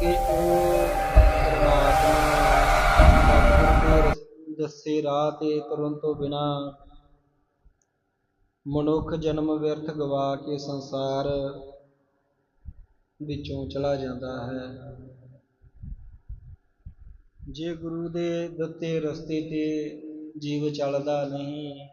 ਕਿ ਉਹ ਪਰਮਾਤਮਾ ਸਤਿਗੁਰ ਦੱਸੇ ਰਾਹ ਤੇ ਤੁਰਨ ਤੋਂ ਬਿਨਾ ਮਨੁੱਖ ਜਨਮ ਵਿਅਰਥ ਗਵਾ ਕੇ ਸੰਸਾਰ ਵਿੱਚੋਂ ਚਲਾ ਜਾਂਦਾ ਹੈ। ਜੇ ਗੁਰੂ ਦੇ ਦਿੱਤੇ ਰਸਤੇ ਤੇ ਜੀਵ ਚੱਲਦਾ ਨਹੀਂ,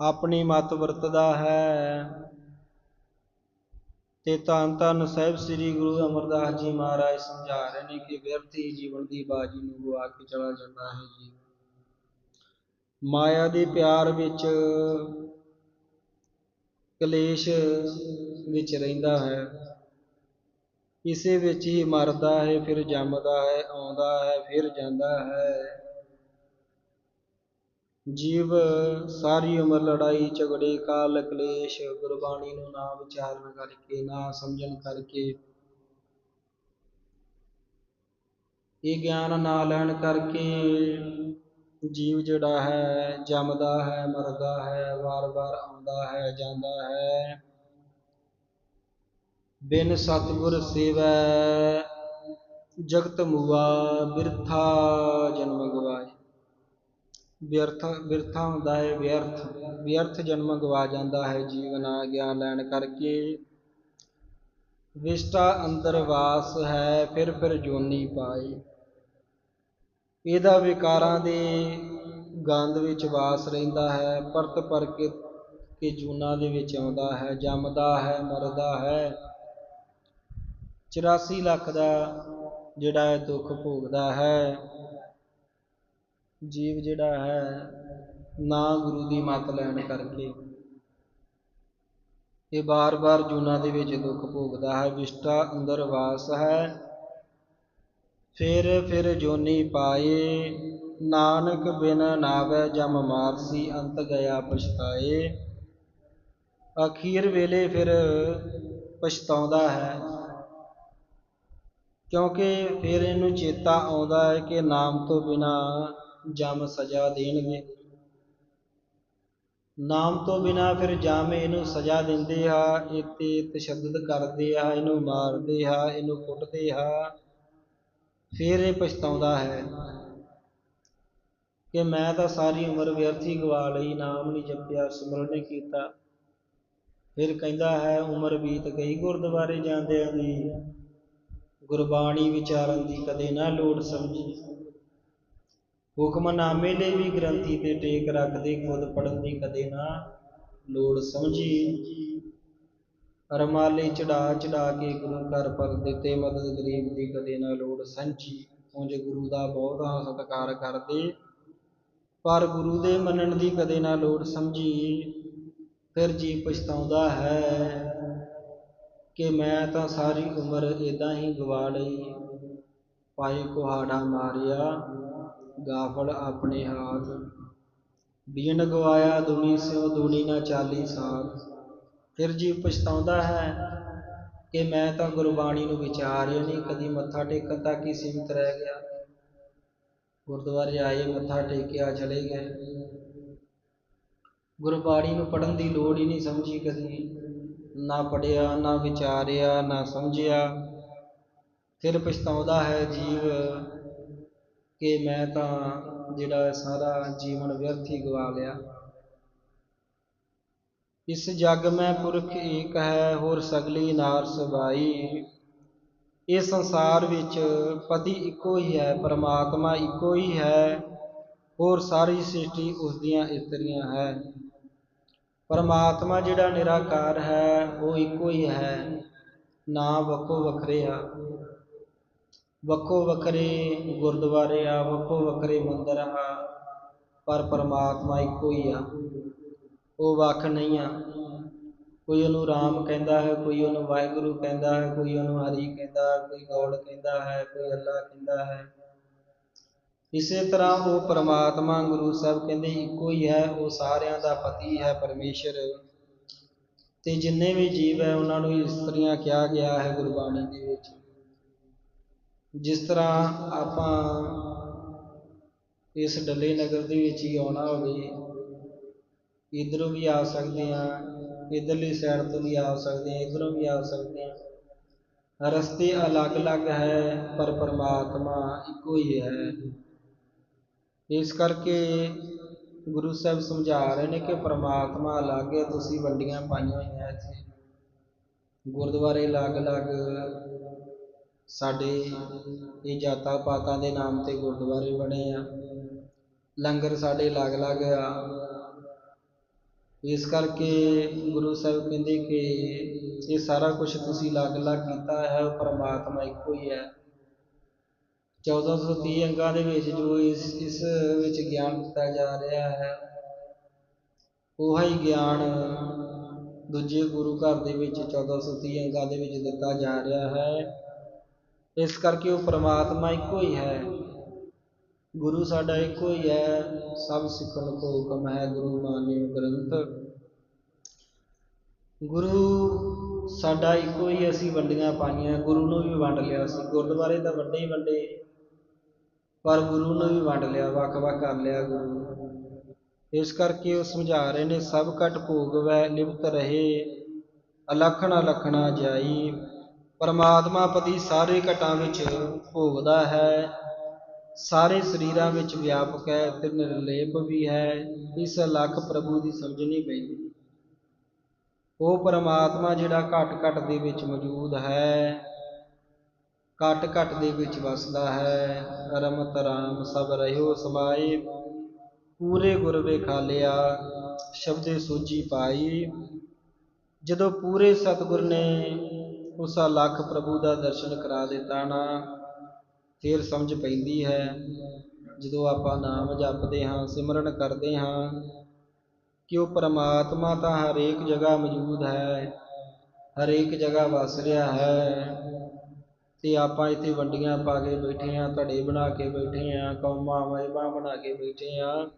ਆਪਣੀ ਮਤ ਵਰਤਦਾ ਹੈ ਤੇ ਧੰਨ ਧੰਨ ਸਾਹਿਬ ਸ੍ਰੀ ਗੁਰੂ ਅਮਰਦਾਸ ਜੀ ਮਹਾਰਾਜ ਸਮਝਾ ਰਹੇ ਨੇ ਕਿ ਵਿਅਰਥ ਹੀ ਜੀਵਨ ਦੀ ਬਾਜੀ ਨੂੰ ਗਵਾ ਕੇ ਚਲਾ ਜਾਂਦਾ ਹੈ ਜੀ। ਮਾਇਆ ਦੇ ਪਿਆਰ ਵਿੱਚ ਕਲੇਸ਼ ਵਿੱਚ ਰਹਿੰਦਾ ਹੈ। ਇਸੇ ਵਿੱਚ ਹੀ ਮਰਦਾ ਹੈ, ਫਿਰ ਜੰਮਦਾ ਹੈ, ਆਉਂਦਾ ਹੈ, ਫਿਰ ਜਾਂਦਾ ਹੈ। ਜੀਵ ਸਾਰੀ ਉਮਰ ਲੜਾਈ, ਝਗੜੇ, ਕਾਲ ਕਲੇਸ਼, ਗੁਰਬਾਣੀ ਨੂੰ ਨਾ ਵਿਚਾਰਨ ਕਰਕੇ, ਨਾ ਸਮਝਣ ਕਰਕੇ। ਇਹ ਗਿਆਨ ਨਾ ਲੈਣ ਕਰਕੇ ਜੀਵ ਜਿਹੜਾ ਹੈ, ਜੰਮਦਾ ਹੈ, ਮਰਦਾ ਹੈ, ਵਾਰ-ਵਾਰ ਆਉਂਦਾ ਹੈ, ਜਾਂਦਾ ਹੈ। ਬਿਨ ਸਤਿਗੁਰ ਸੇਵੈ, ਜਗਤ ਮੂਆ ਬਿਰਥਾ ਜਨਮ ਗਵਾਏ। ਵਿਅਰਥ ਬਿਰਥਾ ਹੁੰਦਾ ਹੈ, ਵਿਅਰਥ ਵਿਅਰਥ ਜਨਮ ਗਵਾ ਜਾਂਦਾ ਹੈ, ਜੀਵਨ ਆ ਗਿਆਨ ਲੈਣ ਕਰਕੇ ਵਿਸ਼ਟਾ ਅੰਦਰ ਵਾਸ ਹੈ, ਫਿਰ ਫਿਰ ਜੋਨੀ ਪਾਏ। ਇਹਦਾ ਵਿਕਾਰਾਂ ਦੇ ਗੰਧ ਵਿੱਚ ਵਾਸ ਰਹਿੰਦਾ ਹੈ, ਪਰਤ ਪਰ ਕੇ ਕੇ ਜੂਨਾ ਦੇ ਵਿੱਚ ਆਉਂਦਾ ਹੈ, ਜੰਮਦਾ ਹੈ, ਮਰਦਾ ਹੈ। 84 ਲੱਖ ਦਾ ਜਿਹੜਾ ਹੈ ਦੁੱਖ ਭੋਗਦਾ ਹੈ। ਜੀਵ ਜਿਹੜਾ ਹੈ, ਨਾ ਗੁਰੂ ਦੀ ਮੱਤ ਲੈਣ ਕਰਕੇ। ਇਹ ਬਾਰ-ਬਾਰ ਜੂਨਾ ਦੇ ਵਿੱਚ ਦੁੱਖ ਭੋਗਦਾ ਹੈ, ਵਿਸ਼ਟਾ ਅੰਦਰ ਵਾਸ ਹੈ। ਫਿਰ ਫਿਰ ਜੋਨੀ ਪਾਏ, ਨਾਨਕ ਬਿਨ ਨਾਵੈ ਜਮ ਮਾਰਸੀ, ਅੰਤ ਗਿਆ ਪਛਤਾਏ। ਅਖੀਰ ਵੇਲੇ ਫਿਰ ਪਛਤਾਉਂਦਾ ਹੈ, ਕਿਉਂਕਿ ਫਿਰ ਇਹਨੂੰ ਚੇਤਾ ਆਉਂਦਾ ਹੈ ਕਿ ਨਾਮ ਤੋਂ ਬਿਨਾ ਜਮ ਸਜ਼ਾ ਦੇਣਗੇ। ਨਾਮ ਤੋਂ ਬਿਨਾ ਫਿਰ ਜਾਮ ਇਹਨੂੰ ਸਜ਼ਾ ਦਿੰਦੇ ਆ, ਇਹ ਤੇ ਤਸ਼ੱਦਦ ਕਰਦੇ ਆ, ਇਹਨੂੰ ਮਾਰਦੇ ਆ, ਇਹਨੂੰ ਕੁੱਟਦੇ ਆ, ਫਿਰ ਇਹ ਪਛਤਾਉਂਦਾ ਹੈ ਕਿ ਮੈਂ ਤਾਂ ਸਾਰੀ ਉਮਰ ਵਿਅਰਥੀ ਗਵਾ ਲਈ, ਨਾਮ ਨਹੀਂ ਜਪਿਆ, ਸਿਮਰਨ ਨਹੀਂ ਕੀਤਾ। ਫਿਰ ਕਹਿੰਦਾ ਹੈ, ਉਮਰ ਬੀਤ ਗਈ ਗੁਰਦੁਆਰੇ ਜਾਂਦਿਆਂ ਦੀ, ਗੁਰਬਾਣੀ ਵਿਚਾਰਨ ਦੀ ਕਦੇ ਨਾ ਲੋੜ ਸਮਝੀ। ਹੁਕਮਨਾਮੇ ਲਈ ਵੀ ਗ੍ਰੰਥੀ ਤੇ ਟੇਕ ਰੱਖਦੇ, ਖੁਦ ਪੜਨ ਦੀ ਕਦੇ ਨਾ ਲੋੜ ਸਮਝੀ। ਰਮਾਲੇ ਚੜਾ ਚੜਾ ਕੇ ਗੁਰੂ ਘਰ ਪਰ ਦਿੱਤੇ, ਮਦਦ ਗਰੀਬ ਦੀ ਕਦੇ ਨਾ ਲੋੜ ਸੰਚੀ ਉਂਝ ਗੁਰੂ ਦਾ ਬਹੁਤਾ ਸਤਿਕਾਰ ਕਰਦੇ। ਪਰ ਗੁਰੂ ਦੇ ਮੰਨਣ ਦੀ ਕਦੇ ਨਾ ਲੋੜ ਸਮਝੀ। ਫਿਰ ਜੀ ਪਛਤਾਉਂਦਾ ਹੈ ਕਿ ਮੈਂ ਤਾਂ ਸਾਰੀ ਉਮਰ ਇਦਾਂ ਹੀ ਗਵਾ ਲਈ। ਪਾਈ ਕੁਹਾੜਾ ਮਾਰਿਆ। ਗਾਫਲ ਆਪਣੇ ਹਾਥ। ਬੀਨ ਗਵਾਇਆ ਦੁਨੀ ਸਿਓ ਦੁਨੀ ਨਾ ਚਾਲੀ ਸਾਲ ਫਿਰ ਜੀ ਪਛਤਾਉਂਦਾ ਹੈ ਕਿ ਮੈਂ ਤਾਂ ਗੁਰਬਾਣੀ ਨੂੰ ਵਿਚਾਰਿਆ ਨਹੀਂ, ਕਦੀ ਮੱਥਾ ਟੇਕਣ ਤੱਕ ਹੀ ਸੀਮਿਤ ਰਹਿ ਗਿਆ। ਗੁਰਦੁਆਰੇ ਆਏ ਮੱਥਾ ਟੇਕਿਆ, ਚਲੇ ਗਏ। ਗੁਰਬਾਣੀ ਨੂੰ ਪੜਨ ਦੀ ਲੋੜ ਹੀ ਨਹੀਂ ਸਮਝੀ ਕਦੀ। ਨਾ ਪੜਿਆ ਨਾ ਵਿਚਾਰਿਆ, ਨਾ ਸਮਝਿਆ। ਫਿਰ ਪਛਤਾਉਂਦਾ ਹੈ ਜੀਵ ਕਿ ਮੈਂ ਤਾਂ ਜਿਹੜਾ ਸਾਰਾ ਜੀਵਨ ਵਿਅਰਥ ਹੀ ਗਵਾ ਲਿਆ। ਇਸ ਜਗ ਮੈਂ ਪੁਰਖ ਏਕ ਹੈ, ਹੋਰ ਸਗਲੀ ਨਾਰ ਸਬਾਈ ਇਹ ਸੰਸਾਰ ਵਿੱਚ ਪਤੀ ਇੱਕੋ ਹੀ ਹੈ, ਪਰਮਾਤਮਾ ਇੱਕੋ ਹੀ ਹੈ, ਹੋਰ ਸਾਰੀ ਸ੍ਰਿਸ਼ਟੀ ਉਸ ਦੀਆਂ ਇਸਤਰੀਆਂ ਹੈ। ਪਰਮਾਤਮਾ ਜਿਹੜਾ ਨਿਰਾਕਾਰ ਹੈ, ਉਹ ਇੱਕੋ ਹੀ ਹੈ। ਨਾ ਵੱਖੋ ਵੱਖਰੇ ਆ। ਵੱਖੋ ਵੱਖਰੇ ਗੁਰਦੁਆਰੇ ਆ, ਵੱਖੋ ਵੱਖਰੇ ਮੰਦਰ ਆ, ਪਰ ਪਰਮਾਤਮਾ ਇੱਕੋ ਹੀ ਆ। ਉਹ ਵੱਖ ਨਹੀਂ ਆ। ਕੋਈ ਉਹਨੂੰ ਰਾਮ ਕਹਿੰਦਾ ਹੈ, ਕੋਈ ਉਹਨੂੰ ਵਾਹਿਗੁਰੂ ਕਹਿੰਦਾ ਹੈ, ਕੋਈ ਉਹਨੂੰ ਹਰੀ ਕਹਿੰਦਾ ਹੈ, ਕੋਈ ਗੌਡ ਕਹਿੰਦਾ ਹੈ, ਕੋਈ ਅੱਲਾ ਕਹਿੰਦਾ ਹੈ। ਇਸੇ ਤਰ੍ਹਾਂ ਉਹ ਪਰਮਾਤਮਾ ਗੁਰੂ ਸਾਹਿਬ ਕਹਿੰਦੇ ਇੱਕੋ ਹੀ ਹੈ, ਉਹ ਸਾਰਿਆਂ ਦਾ ਪਤੀ ਹੈ, ਪਰਮੇਸ਼ਰ। ਤੇ ਜਿੰਨੇ ਵੀ ਜੀਵ ਹੈ, ਉਹਨਾਂ ਨੂੰ ਇਸਤਰੀਆਂ ਕਿਹਾ ਗਿਆ ਹੈ ਗੁਰਬਾਣੀ ਦੇ ਵਿੱਚ। ਜਿਸ ਤਰ੍ਹਾਂ ਆਪਾਂ ਇਸ ਡੱਲੇ ਨਗਰ ਦੇ ਵਿੱਚ ਹੀ ਆਉਣਾ ਹੋਵੇ, ਇੱਧਰੋਂ ਵੀ ਆ ਸਕਦੇ ਹਾਂ, ਇੱਧਰਲੀ ਸਾਈਡ ਤੋਂ ਵੀ ਆ ਸਕਦੇ ਹਾਂ, ਇੱਧਰੋਂ ਵੀ ਆ ਸਕਦੇ ਹਾਂ। ਰਸਤੇ ਅਲੱਗ-ਅਲੱਗ ਹੈ, ਪਰ ਪਰਮਾਤਮਾ ਇੱਕੋ ਹੀ ਹੈ। ਇਸ ਕਰਕੇ ਗੁਰੂ ਸਾਹਿਬ ਸਮਝਾ ਰਹੇ ਨੇ ਕਿ ਪਰਮਾਤਮਾ ਅਲੱਗ ਹੈ, ਤੁਸੀਂ ਵੰਡੀਆਂ ਪਾਈਆਂ ਹੋਈਆਂ ਇੱਥੇ। ਗੁਰਦੁਆਰੇ ਅਲੱਗ-ਅਲੱਗ ਸਾਡੇ ਇਹ ਜਾਤਾਂ ਪਾਤਾਂ ਦੇ ਨਾਮ ਤੇ ਗੁਰਦੁਆਰੇ ਬਣੇ ਆ। ਲੰਗਰ ਸਾਡੇ ਅਲੱਗ-ਅਲੱਗ ਆ। ਇਸ ਕਰਕੇ ਗੁਰੂ ਸਾਹਿਬ ਕਹਿੰਦੇ ਕਿ ਇਹ ਸਾਰਾ ਕੁਝ ਤੁਸੀਂ ਅਲੱਗ-ਅਲੱਗ ਕੀਤਾ ਹੈ ਪਰਮਾਤਮਾ ਇੱਕੋ ਹੀ ਹੈ। 1430 ਅੰਗਾਂ ਦੇ ਵਿੱਚ ਜੋ ਇਸ ਇਸ ਵਿੱਚ ਗਿਆਨ ਦਿੱਤਾ ਜਾ ਰਿਹਾ ਹੈ, ਉਹ ਹੀ ਗਿਆਨ ਦੂਜੇ ਗੁਰੂ ਘਰ ਦੇ ਵਿੱਚ 1430 ਅੰਗਾਂ ਦੇ ਵਿੱਚ ਦਿੱਤਾ ਜਾ ਰਿਹਾ ਹੈ। ਇਸ ਕਰਕੇ ਉਹ ਪਰਮਾਤਮਾ ਇੱਕੋ ਹੀ ਹੈ। ਗੁਰੂ ਸਾਡਾ ਇੱਕੋ ਹੀ ਹੈ। ਸਭ ਸਿੱਖਣ ਕੋ ਹੁਕਮ ਹੈ। ਗੁਰੂ ਮਾਨਿਓ ਗ੍ਰੰਥ। ਗੁਰੂ ਸਾਡਾ ਇੱਕੋ ਹੀ ਅਸੀਂ ਵੰਡੀਆਂ ਪਾਈਆਂ। ਗੁਰੂ ਨੂੰ ਵੀ ਵੰਡ ਲਿਆ ਸੀ। ਗੁਰਦੁਆਰੇ ਤਾਂ ਵੰਡੇ ਹੀ ਵੰਡੇ। ਪਰ ਗੁਰੂ ਨੂੰ ਵੀ ਵੰਡ ਲਿਆ। ਵੱਖ-ਵੱਖ ਕਰ ਲਿਆ ਗੁਰੂ ਇਸ ਕਰਕੇ ਉਹ ਸਮਝਾ ਰਹੇ ਨੇ, ਸਭ ਘਟ ਭੋਗ ਵੈ ਲਿਪਤ ਰਹੇ। ਅਲਖਣਾ ਅਲਖਣਾ ਜਾਈ। ਪਰਮਾਤਮਾ ਪਤੀ ਸਾਰੇ ਘਟਾਂ ਵਿੱਚ ਭੋਗਦਾ ਹੈ, ਸਾਰੇ ਸਰੀਰਾਂ ਵਿੱਚ ਵਿਆਪਕ ਹੈ ਤੇ ਨਿਰਲੇਪ ਵੀ ਹੈ, ਇਸ ਲੱਖ ਪ੍ਰਭੂ ਦੀ ਸਮਝਣੀ ਪੈਂਦੀ। ਉਹ ਪਰਮਾਤਮਾ ਜਿਹੜਾ ਘਟ ਘਟ ਦੇ ਵਿੱਚ ਮੌਜੂਦ ਹੈ, ਘਟ ਘਟ ਦੇ ਵਿੱਚ ਵਸਦਾ ਹੈ ਰਮਤ ਰਾਮ ਸਭ ਰਹਿਓ ਸਮਾਏ, ਪੂਰੇ ਗੁਰ ਵੇਖਾਲਿਆ ਸ਼ਬਦੇ ਸੋਜੀ ਪਾਈ, ਜਦੋਂ ਪੂਰੇ ਸਤਿਗੁਰ ਨੇ ਉਸ ਲੱਖ ਪ੍ਰਭੂ ਦਾ ਦਰਸ਼ਨ ਕਰਾ ਦਿੱਤਾ ਨਾ। ਫਿਰ ਸਮਝ ਪੈਂਦੀ ਹੈ, ਜਦੋਂ ਆਪਾਂ ਨਾਮ ਜਪਦੇ ਹਾਂ, ਸਿਮਰਨ ਕਰਦੇ ਹਾਂ, ਕਿ ਉਹ ਪਰਮਾਤਮਾ ਤਾਂ ਹਰੇਕ ਜਗ੍ਹਾ ਮੌਜੂਦ ਹੈ, ਹਰੇਕ ਜਗ੍ਹਾ ਵਸ ਰਿਹਾ ਹੈ। ਤੇ ਆਪਾਂ ਇੱਥੇ ਵੰਡੀਆਂ ਪਾ ਕੇ ਬੈਠੇ ਆ ਧੜੇ ਬਣਾ ਕੇ ਬੈਠੇ ਆ ਕੌਮਾਂ ਮਹਿਮਾ ਬਣਾ ਕੇ ਬੈਠੇ ਆ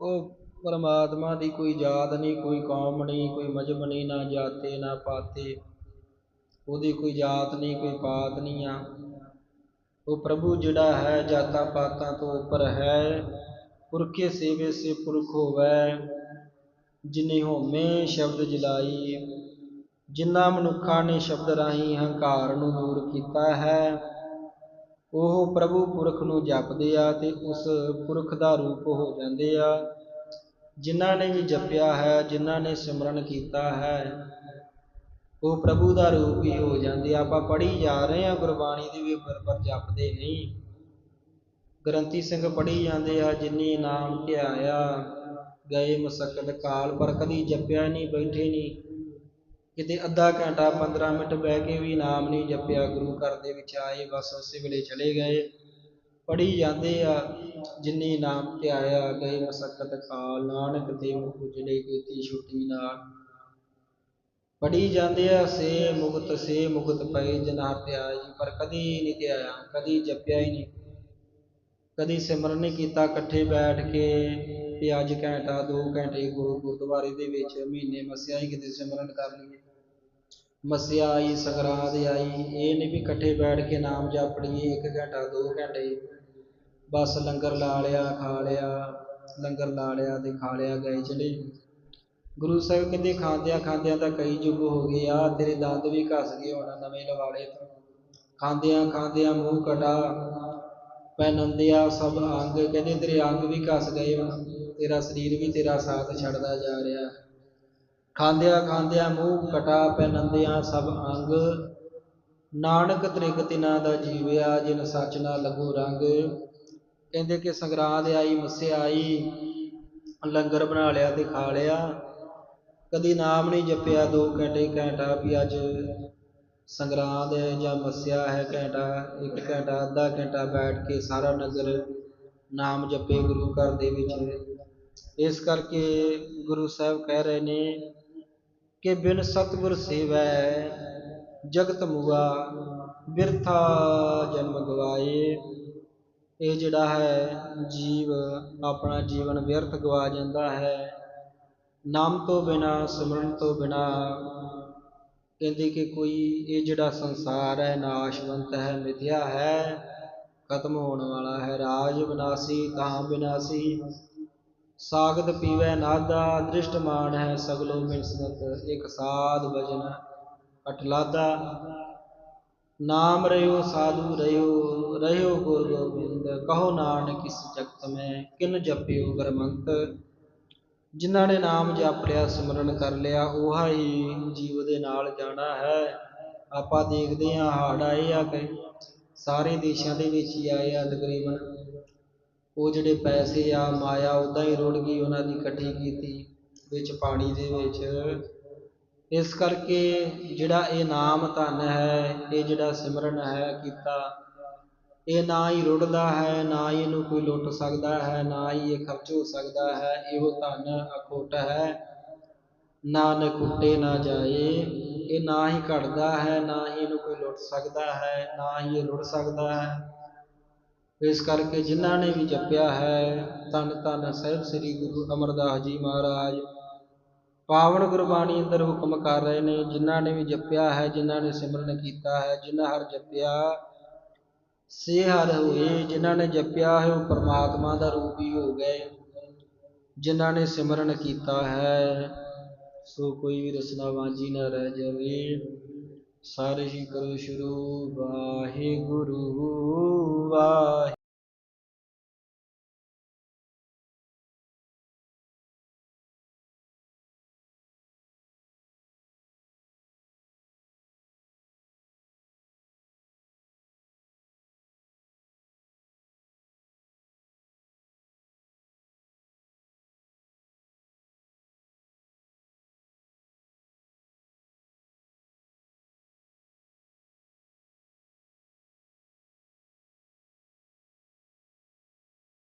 ਉਹ ਪਰਮਾਤਮਾ ਦੀ ਕੋਈ ਜਾਤ ਨਹੀਂ, ਕੋਈ ਕੌਮ ਨਹੀਂ, ਕੋਈ ਮਜਬ ਨਹੀਂ, ਨਾ ਜਾਤੇ, ਨਾ ਪਾਤੇ। ਉਹਦੀ ਕੋਈ ਜਾਤ ਨਹੀਂ, ਕੋਈ ਪਾਤ ਨਹੀਂ ਆ। ਉਹ ਪ੍ਰਭੂ ਜਿਹੜਾ ਹੈ, ਜਾਤਾਂ ਪਾਤਾਂ ਤੋਂ ਉੱਪਰ ਹੈ। ਪੁਰਖੇ ਸੇਵੇ ਸੇ ਪੁਰਖ ਹੋਵੇ, ਜਿਨੇ ਹੋਮੇ ਸ਼ਬਦ ਜਲਾਈ। ਜਿਨ੍ਹਾਂ ਮਨੁੱਖਾਂ ਨੇ ਸ਼ਬਦ ਰਾਹੀਂ ਹੰਕਾਰ ਨੂੰ ਦੂਰ ਕੀਤਾ ਹੈ, ਉਹ ਪ੍ਰਭੂ ਪੁਰਖ ਨੂੰ ਜਪਦੇ ਆ ਤੇ ਉਸ ਪੁਰਖ ਦਾ ਰੂਪ ਹੋ ਜਾਂਦੇ ਆ। ਜਿਨ੍ਹਾਂ ਨੇ ਵੀ ਜਪਿਆ ਹੈ, ਜਿਨ੍ਹਾਂ ਨੇ ਸਿਮਰਨ ਕੀਤਾ ਹੈ ਉਹ ਪ੍ਰਭੂ ਦਾ ਰੂਪ ਹੀ ਹੋ ਜਾਂਦੇ ਆਪਾਂ ਪੜ੍ਹੀ ਜਾ ਰਹੇ ਆ ਗੁਰਬਾਣੀ ਦੇ ਵੀ ਪਰ ਜਪਦੇ ਨਹੀਂ। ਗ੍ਰੰਥੀ ਸਿੰਘ ਪੜ੍ਹੀ ਜਾਂਦੇ ਆ, ਜਿਨੀ ਨਾਮ ਧਿਆਇਆ, ਗਏ ਮਸਕਤ ਕਾਲ, ਪਰ ਕਦੀ ਜਪਿਆ ਨਹੀਂ, ਬੈਠੇ ਨਹੀਂ। ਕਿਤੇ ਅੱਧਾ ਘੰਟਾ 15 ਮਿੰਟ ਬਹਿ ਕੇ ਵੀ ਨਾਮ ਨਹੀਂ ਜਪਿਆ। ਗੁਰੂ ਘਰ ਦੇ ਵਿੱਚ ਆਏ, ਬਸ ਉਸੇ ਵੇਲੇ ਚਲੇ ਗਏ। ਪੜ੍ਹੀ ਜਾਂਦੇ ਆ, ਜਿਨੀ ਨਾਮ ਧਿਆਇਆ, ਗਏ ਮਸਕਤ ਕਾਲ, ਨਾਨਕ ਤੇ ਮੁਖ ਉਜੜੇ ਕੀਤੀ ਛੁੱਟੀ ਨਾਲ। ਪੜ੍ਹੀ ਜਾਂਦੇ ਆ, ਸੇ ਮੁਕਤ ਸੇ ਮੁਕਤ ਪਏ ਜਨਾ ਧਿਆਈ ਪਰ ਕਦੀ ਨਹੀਂ ਧਿਆਇਆ ਕਦੀ ਜਪਿਆ ਹੀ ਨਹੀਂ। ਕਦੀ ਸਿਮਰਨ ਨਹੀਂ ਕੀਤਾ, ਇਕੱਠੇ ਬੈਠ ਕੇ ਵੀ ਅੱਜ ਘੰਟਾ 2 ਘੰਟੇ ਗੁਰੂ ਗੁਰਦੁਆਰੇ ਦੇ ਵਿੱਚ ਮਹੀਨੇ ਮਸਿਆ ਹੀ ਕਿਤੇ ਸਿਮਰਨ ਕਰ ਲਈਏ। ਮਸਿਆ ਆਈ, ਸੰਗਰਾਂਦ ਆਈ, ਇਹ ਨਹੀਂ ਵੀ ਇਕੱਠੇ ਬੈਠ ਕੇ ਨਾਮ ਜਪ ਲਈਏ 1 ਘੰਟਾ 2 ਘੰਟੇ। ਬਸ ਲੰਗਰ ਲਾ ਲਿਆ, ਖਾ ਲਿਆ, ਲੰਗਰ ਲਾ ਲਿਆ ਤੇ ਖਾ ਲਿਆ, ਗਏ ਚਲੇ। ਗੁਰੂ ਸਾਹਿਬ ਕਹਿੰਦੇ, ਖਾਂਦਿਆਂ ਖਾਂਦਿਆਂ ਤਾਂ ਕਈ ਯੁੱਗ ਹੋ ਗਏ ਆ, ਤੇਰੇ ਦੰਦ ਵੀ ਘਸ ਗਏ ਹੁਣ ਨਵੇਂ ਲਵਾੜੇ ਤੋਂ। ਖਾਂਦਿਆਂ ਖਾਂਦਿਆਂ ਮੂੰਹ ਕਟਾ ਪੈਨੰਦਿਆ ਸਭ ਅੰਗ। ਕਹਿੰਦੇ, ਤੇਰੇ ਅੰਗ ਵੀ ਘਸ ਗਏ ਤੇਰਾ ਸਰੀਰ ਵੀ ਤੇਰਾ ਸਾਥ ਛੱਡਦਾ ਜਾ ਰਿਹਾ। ਖਾਂਦਿਆਂ ਖਾਂਦਿਆਂ ਮੂੰਹ ਕਟਾ ਪੈਨੰਦਿਆ ਸਭ ਅੰਗ। ਨਾਨਕ ਤ੍ਰਿਗ ਤਿਨਾ ਦਾ ਜੀਵਿਆ, ਜਿਨ ਸੱਚ ਨਾ ਲਗੋ ਰੰਗ। ਕਹਿੰਦੇ ਕਿ ਸੰਗਰਾਂਦ ਆਈ ਮੱਸਿਆ ਆਈ, ਲੰਗਰ ਬਣਾ ਲਿਆ ਤੇ ਖਾ ਲਿਆ। ਕਦੀ ਨਾਮ ਨਹੀਂ ਜਪਿਆ, ਦੋ ਘੰਟੇ ਘੰਟਾ ਵੀ ਅੱਜ ਸੰਗਰਾਂਦ ਹੈ ਜਾਂ ਮੱਸਿਆ ਹੈ ਘੰਟਾ, ਇੱਕ ਘੰਟਾ, ਅੱਧਾ ਘੰਟਾ ਬੈਠ ਕੇ ਸਾਰਾ ਨਗਰ ਨਾਮ ਜਪੇ ਗੁਰੂ ਘਰ ਦੇ ਵਿੱਚ। ਇਸ ਕਰਕੇ ਗੁਰੂ ਸਾਹਿਬ ਕਹਿ ਰਹੇ ਨੇ ਕਿ ਬਿਨ ਸਤਿਗੁਰ ਸੇਵੈ, ਜਗਤ ਮੁਆ, ਬਿਰਥਾ ਜਨਮ ਗਵਾਏ। ਇਹ ਜਿਹੜਾ ਹੈ, ਜੀਵ ਆਪਣਾ ਜੀਵਨ ਵਿਅਰਥ ਗਵਾ ਜਾਂਦਾ ਹੈ। ਨਾਮ ਤੋਂ ਬਿਨਾਂ, ਸਿਮਰਨ ਤੋਂ ਬਿਨਾਂ ਕਹਿੰਦੇ ਕਿ ਕੋਈ ਇਹ ਜਿਹੜਾ ਸੰਸਾਰ ਹੈ, ਨਾਸ਼ਵੰਤ ਹੈ, ਮਿਥਿਆ ਹੈ, ਖਤਮ ਹੋਣ ਵਾਲਾ ਹੈ, ਰਾਜ ਵਿਨਾਸੀ, ਤਾਂ ਵਿਨਾਸੀ ਸਾਗਤ ਪੀਵੈ ਨਾਦਾ, ਦ੍ਰਿਸ਼ਟਮਾਨ ਹੈ ਸਗਲੋ ਮਿਲਸਨਤ ਇਕ ਸਾਧ ਵਜਨ ਅਟਲਾਦਾ। ਨਾਮ ਰਿਓ ਸਾਧੂ ਰਿਓ ਰਹਿਓ ਗੁਰ ਗੋਬਿੰਦ, ਕਹੋ ਨਾਨਕ ਇਸ ਜਗਤ ਮੈਂ, ਕਿਨ ਜਪਿਓ ਗਰਮੰਤ ਜਿਨ੍ਹਾਂ ਨੇ ਨਾਮ ਜਪ ਲਿਆ, ਸਿਮਰਨ ਕਰ ਲਿਆ, ਉਹ ਹੀ ਜੀਵ ਦੇ ਨਾਲ ਜਾਣਾ ਹੈ। ਆਪਾਂ ਦੇਖਦੇ ਹਾਂ ਹੜ੍ਹ ਆਏ ਆ ਕਿ ਸਾਰੇ ਦੇਸ਼ਾਂ ਦੇ ਵਿੱਚ ਹੀ ਆਏ ਆ ਤਕਰੀਬਨ। ਉਹ ਜਿਹੜੇ ਪੈਸੇ ਆ, ਮਾਇਆ ਉਦਾਂ ਹੀ ਰੁੜ ਗਈ, ਉਹਨਾਂ ਦੀ ਇਕੱਠੀ ਕੀਤੀ ਵਿੱਚ ਪਾਣੀ ਦੇ ਵਿੱਚ। ਇਸ ਕਰਕੇ ਜਿਹੜਾ ਇਹ ਨਾਮ ਧਨ ਹੈ, ਇਹ ਜਿਹੜਾ ਸਿਮਰਨ ਹੈ, ਕੀਤਾ ਇਹ ਨਾ ਹੀ ਰੁੜਦਾ ਹੈ, ਨਾ ਹੀ ਇਹਨੂੰ ਕੋਈ ਲੁੱਟ ਸਕਦਾ ਹੈ, ਨਾ ਹੀ ਇਹ ਖਰਚ ਹੋ ਸਕਦਾ ਹੈ, ਇਹੋ ਧਨ ਅਖੁੱਟ ਹੈ। ਨਾ ਨਕੁੱਟੇ ਨਾ ਜਾਏ, ਇਹ ਨਾ ਹੀ ਘਟਦਾ ਹੈ, ਨਾ ਹੀ ਇਹਨੂੰ ਕੋਈ ਲੁੱਟ ਸਕਦਾ ਹੈ, ਨਾ ਹੀ ਇਹ ਰੁੜ ਸਕਦਾ ਹੈ। ਇਸ ਕਰਕੇ ਜਿਨ੍ਹਾਂ ਨੇ ਵੀ ਜਪਿਆ ਹੈ, ਧੰਨ ਧੰਨ ਸਾਹਿਬ ਸ੍ਰੀ ਗੁਰੂ ਅਮਰਦਾਸ ਜੀ ਮਹਾਰਾਜ, ਪਾਵਨ ਗੁਰਬਾਣੀ ਅੰਦਰ ਹੁਕਮ ਕਰ ਰਹੇ ਨੇ, ਜਿਨ੍ਹਾਂ ਨੇ ਵੀ ਜਪਿਆ ਹੈ, ਜਿਨ੍ਹਾਂ ਨੇ ਸਿਮਰਨ ਕੀਤਾ ਹੈ, ਜਿਨ੍ਹਾਂ ਹਰ ਜਪਿਆ ਸੇ ਹਰ ਹੋਏ, ਜਿਨ੍ਹਾਂ ਨੇ ਜਪਿਆ ਹੈ, ਉਹ ਪਰਮਾਤਮਾ ਦਾ ਰੂਪ ਹੀ ਹੋ ਗਏ। ਜਿਨ੍ਹਾਂ ਨੇ ਸਿਮਰਨ ਕੀਤਾ ਹੈ, ਸੋ ਕੋਈ ਵੀ ਰਸਨਾ ਵਾਂਝੀ ਨਾ ਰਹਿ ਜਾਵੇ। ਸਾਰੇ ਹੀ ਕਰੋ ਸ਼ੁਰੂ। ਵਾਹਿਗੁਰੂ, ਵਾਹਿ